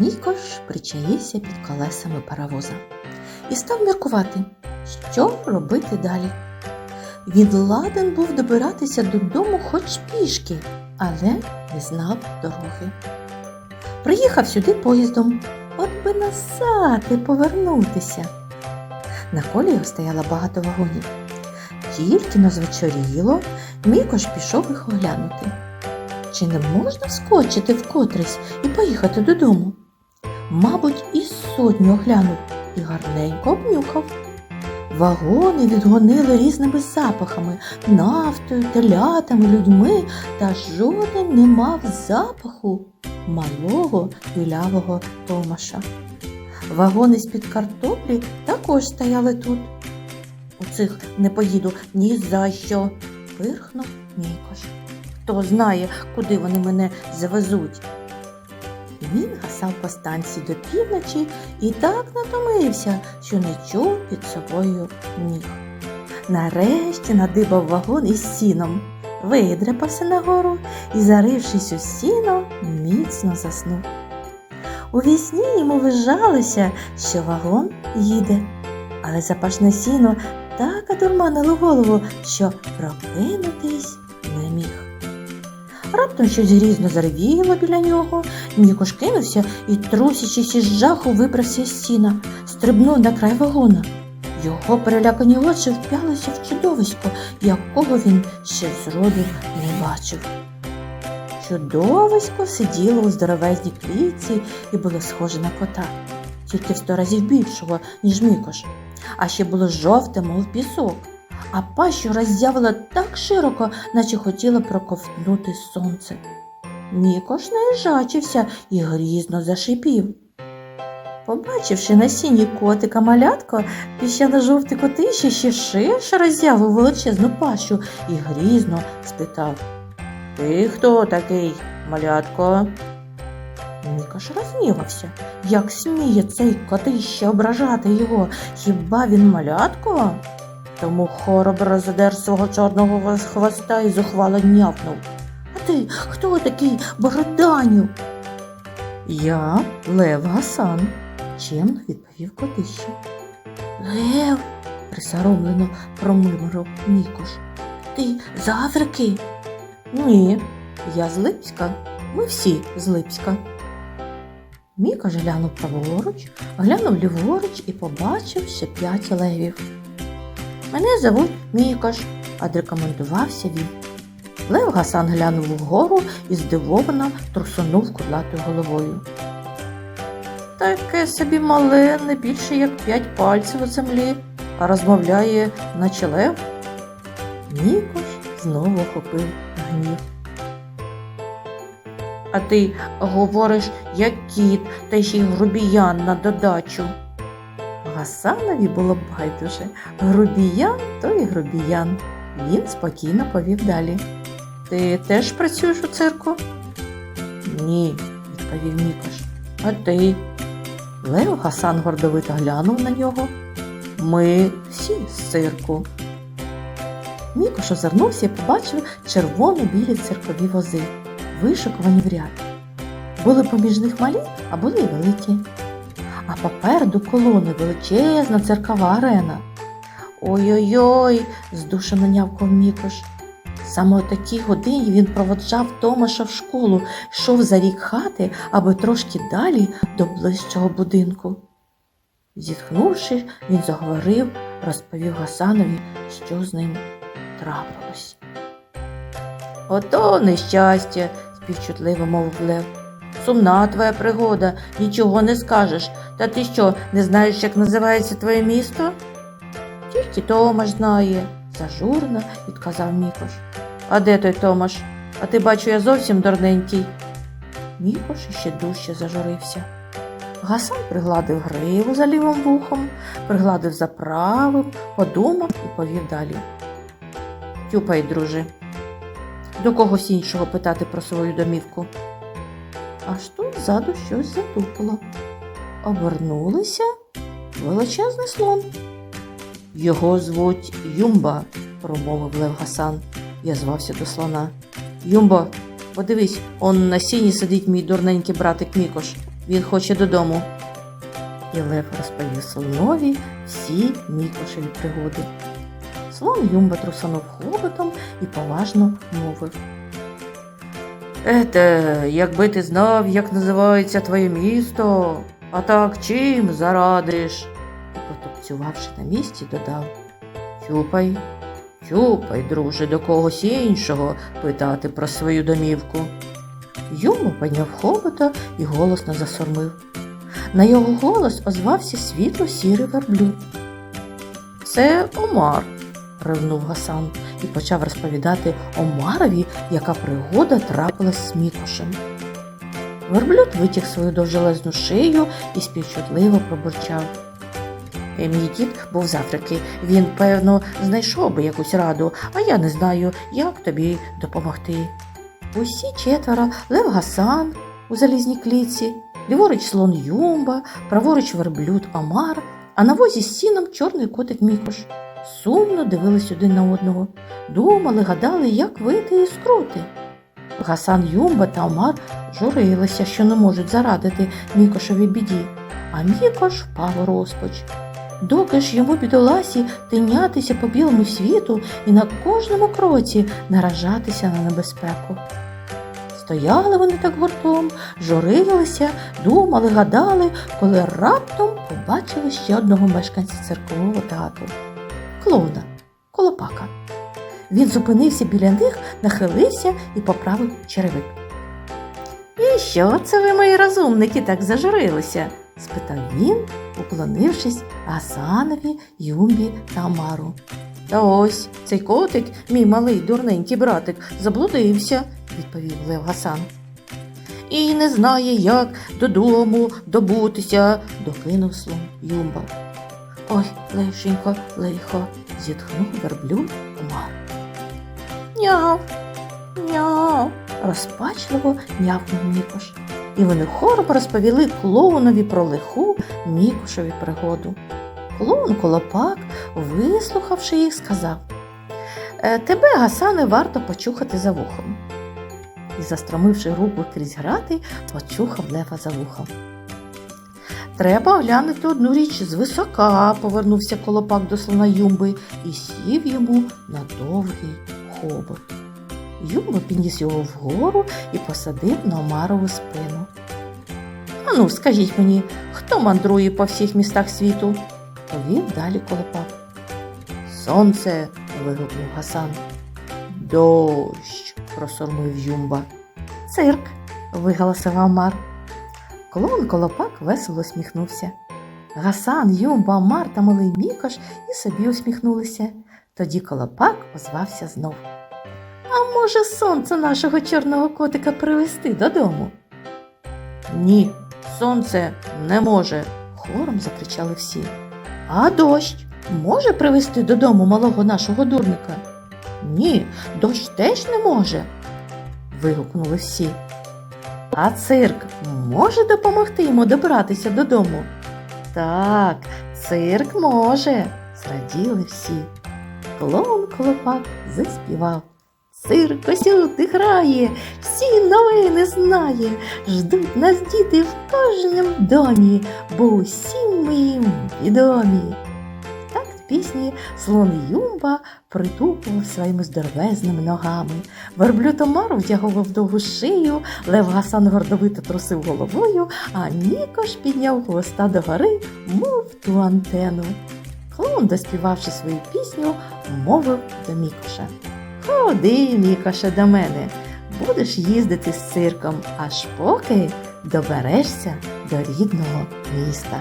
Мікош причаївся під колесами паровоза і став міркувати, що робити далі. Він ладен був добиратися додому хоч пішки, але не знав дороги. Приїхав сюди поїздом, от би назад і повернутися. На колії стояло багато вагонів. Тільки но звечоріло, Мікош пішов їх оглянути. Чи не можна скочити в котрийсь і поїхати додому? Мабуть, і сотню оглянув і гарненько обнюхав. Вагони відгонили різними запахами, нафтою, телятами, людьми, та жоден не мав запаху малого білявого Томаша. Вагони з-під картоплі також стояли тут. У цих не поїду ні за що, пирхнув Мікош. Хто знає, куди вони мене завезуть. Він по станції до півночі і так натомився, що не чув під собою ніг. Нарешті надибав вагон із сіном, видряпався нагору і, зарившись у сіно, міцно заснув. У вісні йому вижалося, що вагон їде, але запашне сіно так одурманило голову, що прокинутись не міг. Раптом щось грізно заревіло біля нього, Мікош кинувся і, трусячись із жаху, вибрався з сіна, стрибнув на край вагона. Його перелякані очі вп'ялися в чудовисько, якого він ще зроду не бачив. Чудовисько сиділо у здоровезній клітці і було схоже на кота, тільки в сто разів більшого, ніж Мікош, а ще було жовте, мов пісок, а пащу роззявила так широко, наче хотіла проковтнути сонце. Мікош наїжачився і грізно зашипів. Побачивши на сіні котика малятко, піщано жовтий котище ще ширше роззявив величезну пащу і грізно спитав Ти хто такий, малятко? Мікош розгнівався. Як сміє цей котище ображати його? Хіба він малятко? Тому хоробро задер свого чорного хвоста і зухвало нявкнув. Ти хто такий бороданю? Я Лев Гасан, чемно відповів котище. Лев, присоромлено промимрив Мікош. Ти з Африки? Ні, я з Липська. Ми всі з Липська. Мікош глянув праворуч, глянув ліворуч і побачив ще п'ять левів. Мене зовуть Мікош, одрекомендувався він. Лев Гасан глянув вгору і здивовано трусунув кудлатою головою. Таке собі мале, не більше як п'ять пальців у землі, а розмовляє, наче лев. Мікош знову охопив гнів. А ти говориш, як кіт, та ще й грубіян на додачу. Гасанові було байдуже. Грубіян то й грубіян. Він спокійно повів далі. Ти теж працюєш у цирку? Ні, відповів Мікош. А ти? Лев Гасан гордовито глянув на нього. Ми всі з цирку. Мікош озирнувся і побачив червоно-білі циркові вози, вишикувані в ряд. Були поміж них малі, а були й великі. А попереду колони величезна циркова арена. Ой-ой-ой, здушено нявкав Мікош. Саме о такій годині він проводжав Томаша в школу, йшов за рік хати, аби трошки далі до ближчого будинку. Зітхнувши, він заговорив, розповів Гасанові, що з ним трапилось. Ото нещастя, співчутливо мовив Лев. Сумна твоя пригода, нічого не скажеш. Та ти що, не знаєш, як називається твоє місто? Тільки Томаш знає, зажурно відказав Мікош. А де той Томаш? А ти бачу, я зовсім дурненький. Мікош іще дужче зажурився. Гасан пригладив гриву за лівим вухом, пригладив за правим, подумав і повів далі. Тюпай, друже, до когось іншого питати про свою домівку. Аж тут ззаду щось затупило. Обернулися величезний слон. Його звуть Юмба, промовив Лев Гасан. Я звався до слона. Юмбо, подивись, он на сіні сидить мій дурненький братик Мікош. він хоче додому. І Лев розповів слонові всі мікошеві пригоди. Слон Юмба трусанув хоботом і поважно мовив. Ете, якби ти знав, як називається твоє місто, а так чим зарадиш? І потупцювавши на місці, додав Тюпай, тюпай, друже, до когось іншого питати про свою домівку. Юмба підняв хобота і голосно засормив. На його голос озвався світло сірий верблюд. Це Омар, ревнув Гасан і почав розповідати Омарові, яка пригода трапилась з Мікошем. Верблюд витяг свою довжелезну шию і співчутливо пробурчав. «Е, Мій дід був з Африки. Він, певно, знайшов би якусь раду, а я не знаю, як тобі допомогти. Усі четверо Лев Гасан у залізній клітці, ліворуч слон Юмба, праворуч верблюд Омар, а на возі з сіном чорний котик Мікош. Сумно дивились один на одного, думали, гадали, як вийти із скрути. Гасан Юмба та Омар журилися, що не можуть зарадити Мікошові біді, а Мікош впав у розпач. Доки ж йому бідоласі тинятися по білому світу і на кожному кроці наражатися на небезпеку. Стояли вони так гуртом, журилися, думали, гадали, коли раптом побачили ще одного мешканця церкового театру клоуна, колопака. Він зупинився біля них, нахилився і поправив черевик. І що це ви, мої розумники, так зажурилися? Спитав він, уклонившись Гасанові, Юмбі та Амару. Та ось цей котик, мій малий дурненький братик, заблудився, відповів Лев Гасан. І не знає, як додому добутися, докинув слон Юмба. Ой, лишенько, лихо, зітхнув верблюд Омар. Няв, няв, розпачливо нявкнув Мікош. І вони хором розповіли клоунові про лиху Мікошеві пригоду. Клоун Колопак, вислухавши їх, сказав «Е, Тебе, Гасане, варто почухати за вухом. І, застромивши руку крізь грати, почухав лева за вухом. Треба оглянути одну річ звисока, повернувся колопак до слона Юмби і сів йому на довгий хобот. Юмба підніс його вгору і посадив на Омарову спину. Ану, скажіть мені, хто мандрує по всіх містах світу? повів далі колопак. Сонце. вигукнув Гасан. Дощ. просормив Юмба. Цирк. виголосив Амар. Клоун Колопак весело сміхнувся. Гасан, Юмба, Амар та малий Мікош і собі усміхнулися. Тоді Колопак озвався знов. Може сонце нашого чорного котика привезти додому? Ні, сонце не може, хором закричали всі. А дощ може привезти додому малого нашого дурника? Ні, дощ теж не може. вигукнули всі. А цирк може допомогти йому добратися додому? Так, цирк може, зраділи всі. Клоун Колопак заспівав. Цирк усюди грає, всі новини знає, ждуть нас діти в кожному домі, бо усім ми їм відомі. Так в пісні слон Юмба притупував своїми здоровезними ногами. Верблюд Омар вдягував довгу шию, Лев Гасан гордовито трусив головою, а Нікош підняв хвоста догори, мов ту антену. Клоун, доспівавши свою пісню, мовив до Мікоша. Ходи, Мікоше, до мене, будеш їздити з цирком, аж поки доберешся до рідного міста.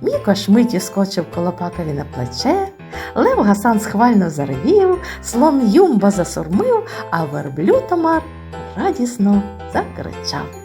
Мікош миті скочив колопакові на плече, Лев Гасан схвально заревів, слон Юмба засурмив, а верблю Омар радісно закричав.